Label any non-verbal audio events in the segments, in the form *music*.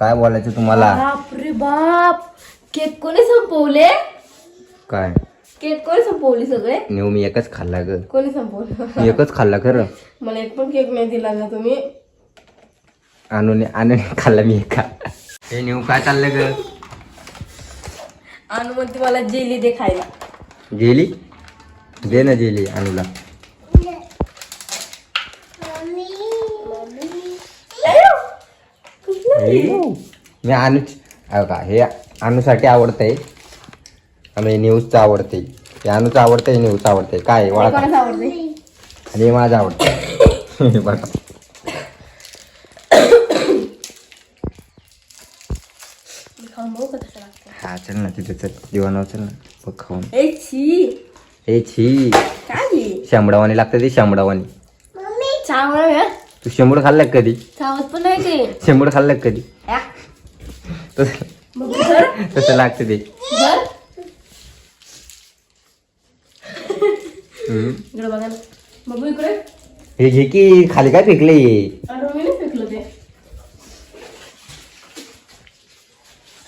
काय बोलायचं तुम्हाला? बापरे बाप. केक कोणी संपवले? काय? केक कोणी संपवली सगळे? नेऊ मी एकच खाल्ला ग. कोणी संपवलं? मी एकच खाल्ला खरं. मला एक पण केक नाही दिला ना तुम्ही. आणून आणून खाल्ला मी एका. हे नेऊ काय चाललंय ग? आणि मग ती मला जेली दे खायला. जेली? दे ना जेली अनुला मी अनु अहो का हे अनुसाठी आवडतंय आणि न्यूजचं आवडतंय हे अनुचं आवडतंय न्यूजचं आवडतंय काय हे वळा कोणाचं आवडते? आणि हे माझं आवडतं. बघा. मी खाऊन बघू का कसं लागतं. हा चल ना तिथे चल. दिवाणावर चल ना. बघ खाऊन. ए छी. हे छी. काय लागतं ते शांबडावानी चांगलं आहे? तू शेंबूड खाल्लं का कधी? चावत पण नाही ते. शेंबूड खाल्लं का कधी. तसं तसं लागतं ते. धर. हम्म. इकडे बघा ना. बघू इकडे. हे घे की खाली काय फेकले अरे मी नाही फेकलं ते.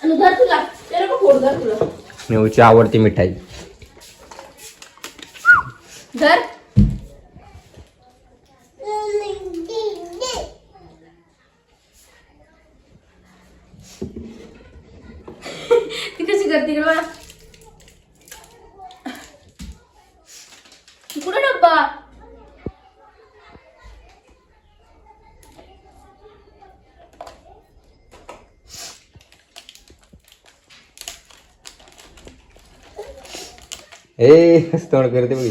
आणि धर तुला. त्याला पण फोड धर तुला. नेऊची आवडती मिठाई. धर ती कशी करते इकडे बघा कुठे डब्बा ए तोंड करते बघ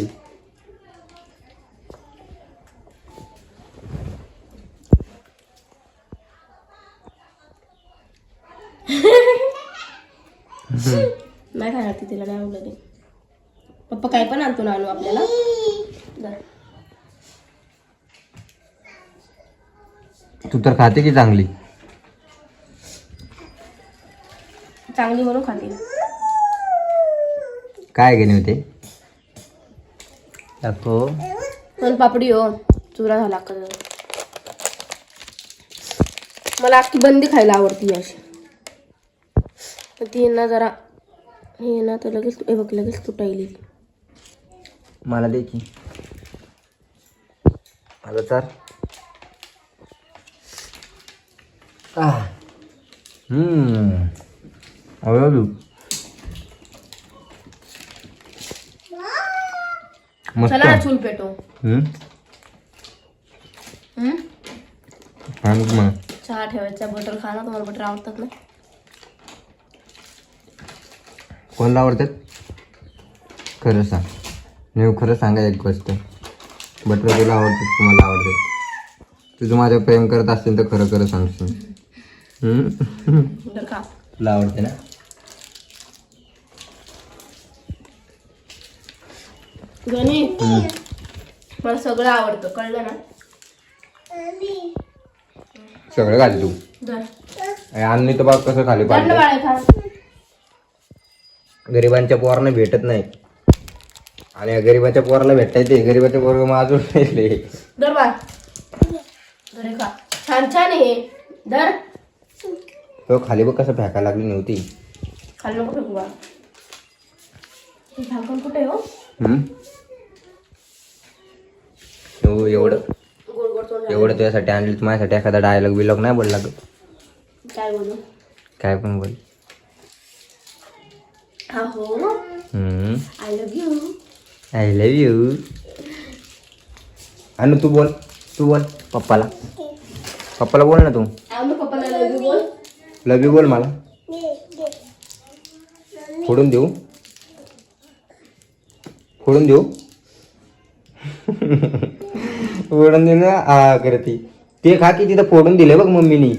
नाही खाणार ती तिला नाही आवडलं ते पप्पा काय पण आणतो ना आणू आपल्याला. तू तर खाते की चांगली? चांगली म्हणून खाते. काय घेणे होते? दाखव. पण पापडी हो? चुरा झाला का? जरा. मला अख्खी बंदी खायला आवडती अशी. ती ना जरा हे ना तर लगेच हे बघ लगेच तुटायली. मला दे की. चार. आह. हम्म. आवडलं चला चूल पेटो चहा ठेवायचा बटर खा ना तुम्हाला बटर आवडतात ना? कोणाला आवडतात? खरं सांग. नेऊ खरं सांगा एक गोष्ट. बटर तुला आवडते तुम्हाला आवडते तुझं माझ्यावर प्रेम करत असतील तर खरं खरं सांगशील. तुला आवडते ना? गणी मला सगळं आवडतं कळलं ना? सगळं खाली तू. धर. आणि तर बघ कसं खाली खा गरिबांच्या पोरांना भेटत नाही. आणि गरिबाच्या पोराला भेटताय ते गरिबाच्या पोरं मग अजून राहिले धर बाळ. धर हे खा छान छान आहे. धर. तो खाली बघ कसं फेकायला लागली नव्हती खाली बाळ. हे झाकण कुठे आहे हो? हम्म? हो एवढं. एवढं तुझ्यासाठी आणली तर माझ्यासाठी एखादा डायलॉग बिलॉग नाही बोलला ग. काय बोलू? काय पण बोल. I love you I love you आणि तू बोल तू बोल पप्पाला. पप्पाला बोल ना तू. पप्पाला लव्ह यू बोल. लव यू बोल मला. फोडून देऊ. फोडून देऊ. *laughs* फोडून देऊ ना. करती. ते खा की तिथं फोडून दिले बघ मम्मीनी.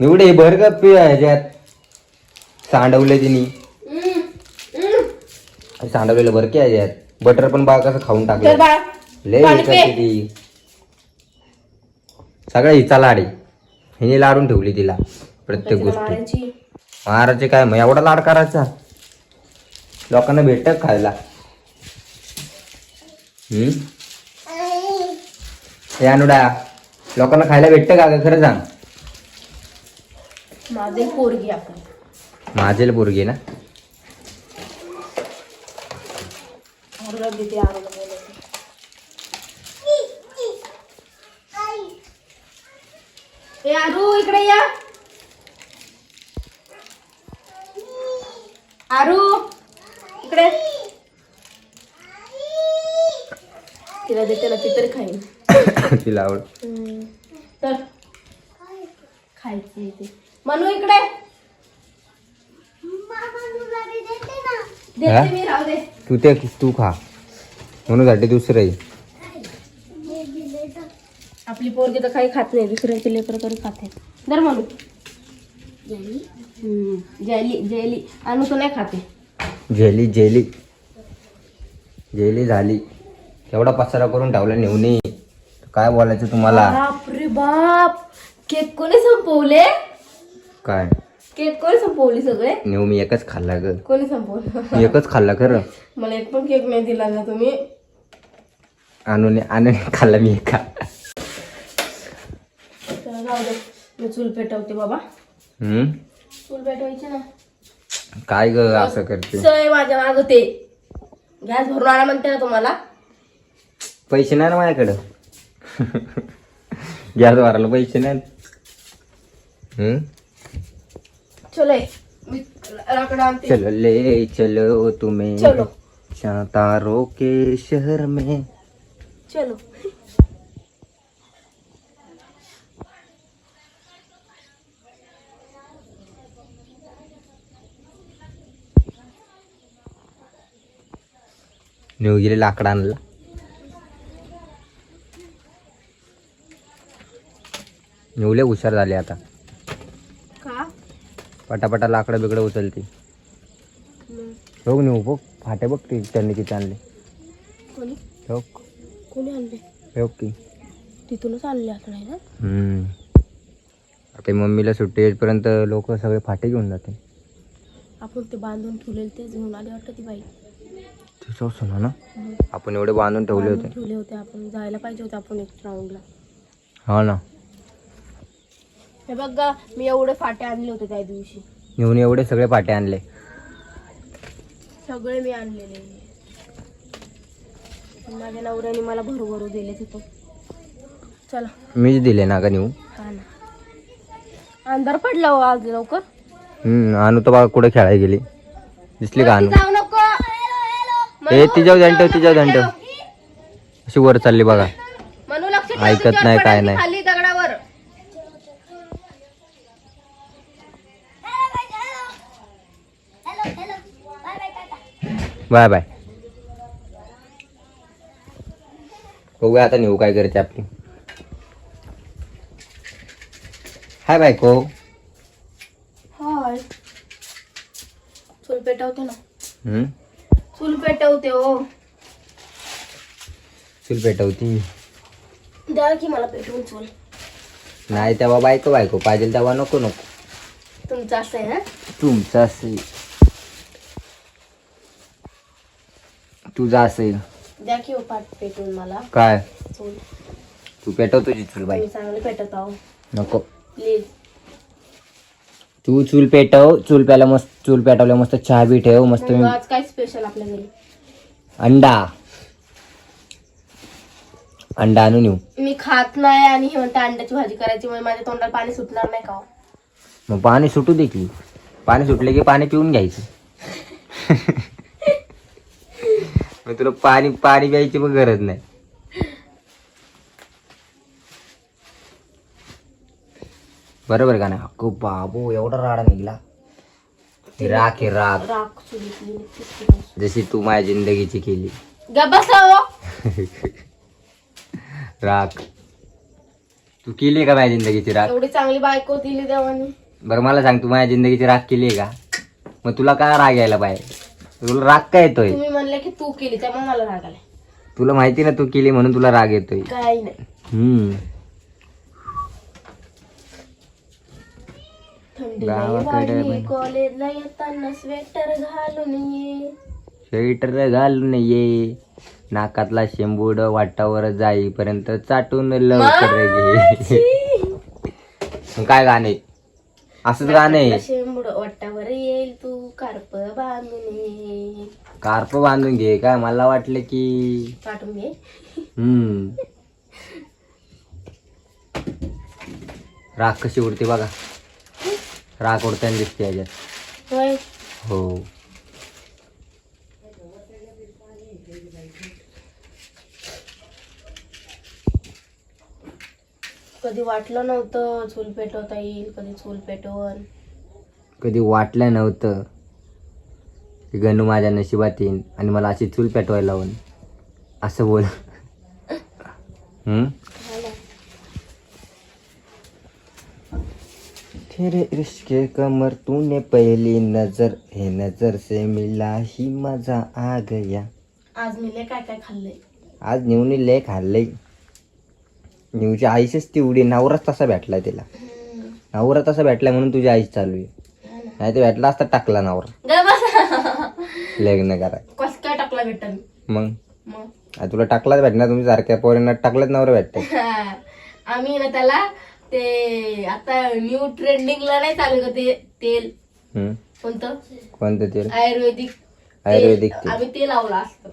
एवढे भर का पे ह्याच्यात? सांडवले तिने. सांडवलेलं भर की ह्याच्यात? बटर पण बा कसं खाऊन टाकलं. लय ती सगळ्या हिचा लाडी हिने लाडून ठेवली तिला. प्रत्येक गोष्टी. महाराजचे काय मग? एवढा लाड करायचा? लोकांना भेटत खायला? हे अनुडा लोकांना खायला भेटतं का ग? खरं सांग. माझे पोरगी आपण. माझेल पोरगी ना? आरू इकडे या. आरू इकडे. *coughs* तिला देते ना ती तरी खाईन. तिला आवड. तर खायची ते. मनू इकडे. देते मी राहू दे. तू ते तू खा. म्हणून साठी दुसरं. आपली पोरगी तर काही खात नाही दुसऱ्यांचे लेकर तरी खाते दर म्हणू हम्म, जेली जेली. आणू तो नाही खाते जेली जेली. जेली झाली. एवढा पसारा करून ठेवला नेऊन काय बोलायचं तुम्हाला? बाप रे बाप. केक कोणी संपवले? काय? केक कोणी संपवली सगळे? नेऊ मी एकच खाल्ला ग. कोणी संपवलं? मी एकच खाल्ला खरं. मला एक पण केक नाही दिला ना तुम्ही. आणून आणून खाल्ला मी एका. चला जाऊ दे. मी चूल पेटवते बाबा. हम्म? चूल पेटवायची ना. काय ग असं करते? सय माझ्या माग ते. गॅस भरून आणा म्हणते ना तुम्हाला. पैसे नाही ना माझ्याकडं? *laughs* गॅस भरायला पैसे नाही. हम्म? चलो मी लाकडं आणते. चलो ले चलो तुम्हें. चलो. तारों के शहर में. चलो. नेऊ गेले लाकडं नेवले हुशार झाले आता. का? पटापटा लाकडं बिकडं उचलते. बघ नेऊ बघ. फाटे बघ ते त्यांनी किती आणले. कोणी? बघ कोणी आणले? बघ की. तिथूनच आणले ना? हम्म. आता मम्मीला सुट्टी येईपर्यंत लोक सगळे फाटे घेऊन जाते. आपण ते बांधून ठेवलेले तेच घेऊन आले वाटतं ती बाई. तिचं असं ना आपण एवढे बांधून ठेवले बांधून होते. ठेवले होते आपण. जायला पाहिजे होते आपण एक राऊंडला हा ना. हे बघा मी एवढे फाटे आणले होते त्या दिवशी. नेऊन एवढे सगळे फाटे आणले. सगळे मी आणलेले. माझ्या नवऱ्याने मला भरू दिले तिथं. चला. मीच दिले ना का नेऊ. हा ना. अंधार पडला हो आज लवकर? हम्म आणू तर बघा कुठे खेळायला गेली. दिसली का आणू? जाऊ नको. ए तिच्यावर ध्यान ठेव तिच्यावर ध्यान ठेव. अशी वर चालली बघा. मनू लक्ष ठेव, ऐकत तुझ्यावर नाही, काय पडेल ती नाही. खाली बाय बाय. बघूया आता नेऊ काय करते आपली. हाय बायको. हाय. चूल पेटवते ना. हम्म? चूल पेटवते हो. चूल पेटवती? द्या की मला पेटवून चूल. नाही तेव्हा बायको बायको पाहिजे तेव्हा नको नको. तुमचं असं आहे ना तुमचं असेल तुझं असेल. द्या की हो मला. काय? चूल. तू पेटव तुझी चूल बाई. मी चांगले पेटत आहो नको. प्लीज तू चूल पेटव. चूल प्यायला मस्त चूल पेटवल्या मस्त चहा बी ठेव मस्त मी आज काय स्पेशल आपल्या घरी? अंडा. अंडा आणून येऊ. मी खात नाही आणि हे म्हणते अंड्याची भाजी करायची म्हणजे माझ्या तोंडाला पाणी सुटणार नाही का हो? मग पाणी सुटू दे की. पाणी सुटले की पाणी पिऊन घ्यायचं. *laughs* मग तुला पाणी पाणी प्यायची पण गरज नाही. बरोबर का नाही? अक्को बाबू एवढा राडा निघला. ही राख आहे राख. चुलीतली. जशी तू माझ्या जिंदगीची केली. हो. *laughs* राख. तू केली का माझ्या जिंदगीची राख? एवढी चांगली बायको दिली देवानी. बरं मला सांग तू माझ्या जिंदगीची राख केली आहे का? मग तुला काय राग यायला पाहिजे? तुला राग काय येतोय? तुम्ही म्हणले की तू केली त्यामुळे मला राग आलाय. तुला माहिती ना तू केली म्हणून तुला राग येतोय. काही नाही. हम्म. थंडी गावाकडे वाढली पण- कॉलेजला येताना स्वेटर घालून ये. स्वेटर घालून ये. नाकातला शेंबूड वाटावर जाईपर्यंत चाटून लवकर घे. छी. *laughs* मग काय गाणे? असंच गाणं आहे. शेंबड वाटावर येईल तू कार्प बांधून ये. कार्प बांधून घे काय मला वाटलं की. पाठवून घे. हम्म. राख कशी उडते बघा. राख उडताना दिसते याच्यात. होय. हो. कधी वाटलं नव्हतं चूल पेटवता येईल कधी चूल पेटवण कधी वाटलं नव्हतं की गणू माझ्या नशिबात येईन आणि मला अशी चूल पेटवायला लावून. असं बोल. हम्म? तेरे इश्क कमर तूने पहली नजर हे नजर से मिला ही मजा आ गया. आज मी लय काय काय खाल्लंय? आज नेऊनी लय खाल्लंय. नेऊची आईचीच तेवढी नवराच तसा भेटलाय तिला. नवरा तसा भेटलाय म्हणून तुझी आईच चालू आहे. नाही तर भेटला असता टाकला नवरा. लग्न करा कस काय टाकला भेटा मी मग? तुला टाकलाच भेटणार तुम्ही सारख्या पोरींना टाकलाच नवरा भेटते *laughs* आम्ही ना त्याला ते आता न्यू ट्रेंडिंगला नाही चालू का ते तेल. कोणतं? कोणतं तेल? आयुर्वेदिक आयुर्वेदिक तेल. आम्ही ते लावलं असतं.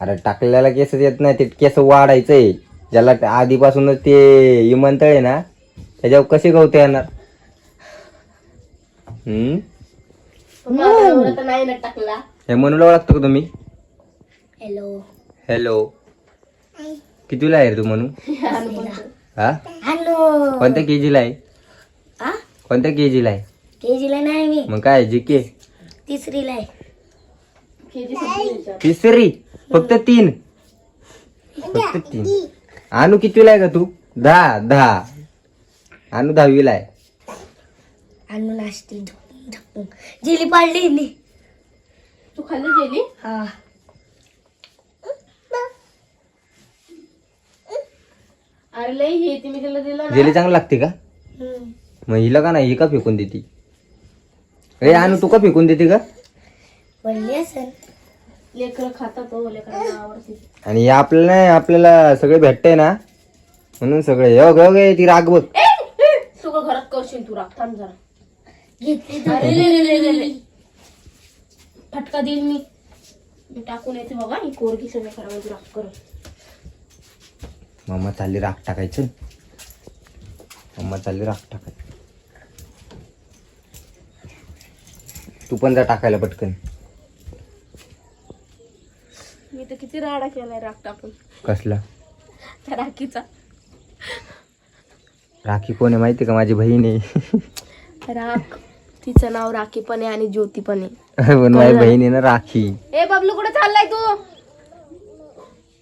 अरे टाकलेला केस येत नाही ते केस वाढायचंय. ज्याला आधीपासूनच ते इमंतळ आहे ना त्याच्यावर कसे गवते येणार? हम्म? पण माझा नवरा तर नाही ना टाकला. हे म्हणून ओळखतो का तुम्ही? हॅलो हॅलो कितीला आहे रे तू म्हणू हा? हॅलो. कोणत्या केजीला आहे? कोणत्या केजीला आहे? केजीला नाही मी. मग काय जी के? तिसरीला आहे. तिसरी? फक्त तीन. फक्त तीन. आणू कितवीला आहे का तू? दहा दहा. आणू दहावीला आहे. आणून असते जेली पाडली तू खाल्ली जेली? हा. अरे लई हे ती मी तिला दिलं ना. जेली चांगलं लागते का? मग हिला का नाही? ही का फेकून देते. ए आणू तू का फेकून देते का बनली असेल. लेकर खातात हो लेकरांना आवडते. आणि हे आपल्याला नाही आपल्याला सगळे भेटतंय ना? म्हणून सगळे योग योग ती राग बघ. सगळं घरात करशील तू राख थांब जरा. अरे ले, ले, ले, ले, ले. फटका देईल मी. मी टाकून येते बघा ही कोरगी सगळं घरामध्ये राख कर मम्मा चालली राग टाकायचं. मम्मा चालली राग टाकायचं. तू पण जा टाकायला पटकन मी तर किती राडा केलाय राख टाकून कसला? त्या राखीचा. राखी कोण आहे माहिती का? माझी बहीण आहे. राख. तिचं नाव राखी पण आहे आणि ज्योती पण आहे. *laughs* पण माझी बहीण आहे ना राखी. ए बाबलू कुठे चाललाय तू?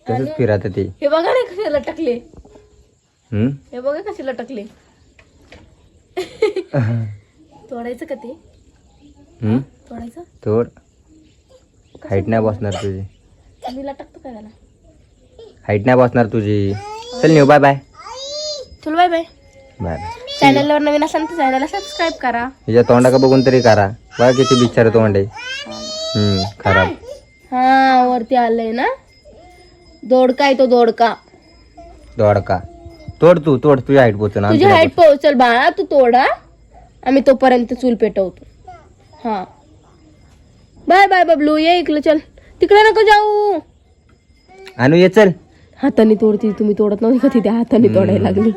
तसंच फिरत ते. हे बघा ना कसे लटकले. हम्म? हे बघा कसे लटकले. *laughs* तोडायचं का ते? हम्म? तोडायचं? थोड हाईट नाही बसणार तुझी. काय त्याला? हाईट नाही बसणार तुझी. चल नेऊ बाय बाय चल बाय बाय बाय चॅनलवर नवीन असाल तर चॅनलला सबस्क्राईब करा. हिच्या तोंडा का बघून तरी करा. बघा किती बिचार तोंड आहे. हम्म खराब. हा वरती आलंय ना? दोडका आहे तो दोडका. दोडका. तोड तू तोड. तुझी हाईट पोचून तुझी हाईट पोहोचल बाळा. तू तोडा आम्ही तोपर्यंत चूल पेटवतो. हा. Bye bye Bablu. ये इकडे चल. तिकडे नको जाऊ. आणू ये चल. हाताने तोडती तुम्ही तोडत नव्हती का तिथे? हाताने तोडायला लागली.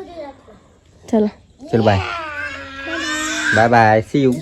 चला. चल bye bye bye see you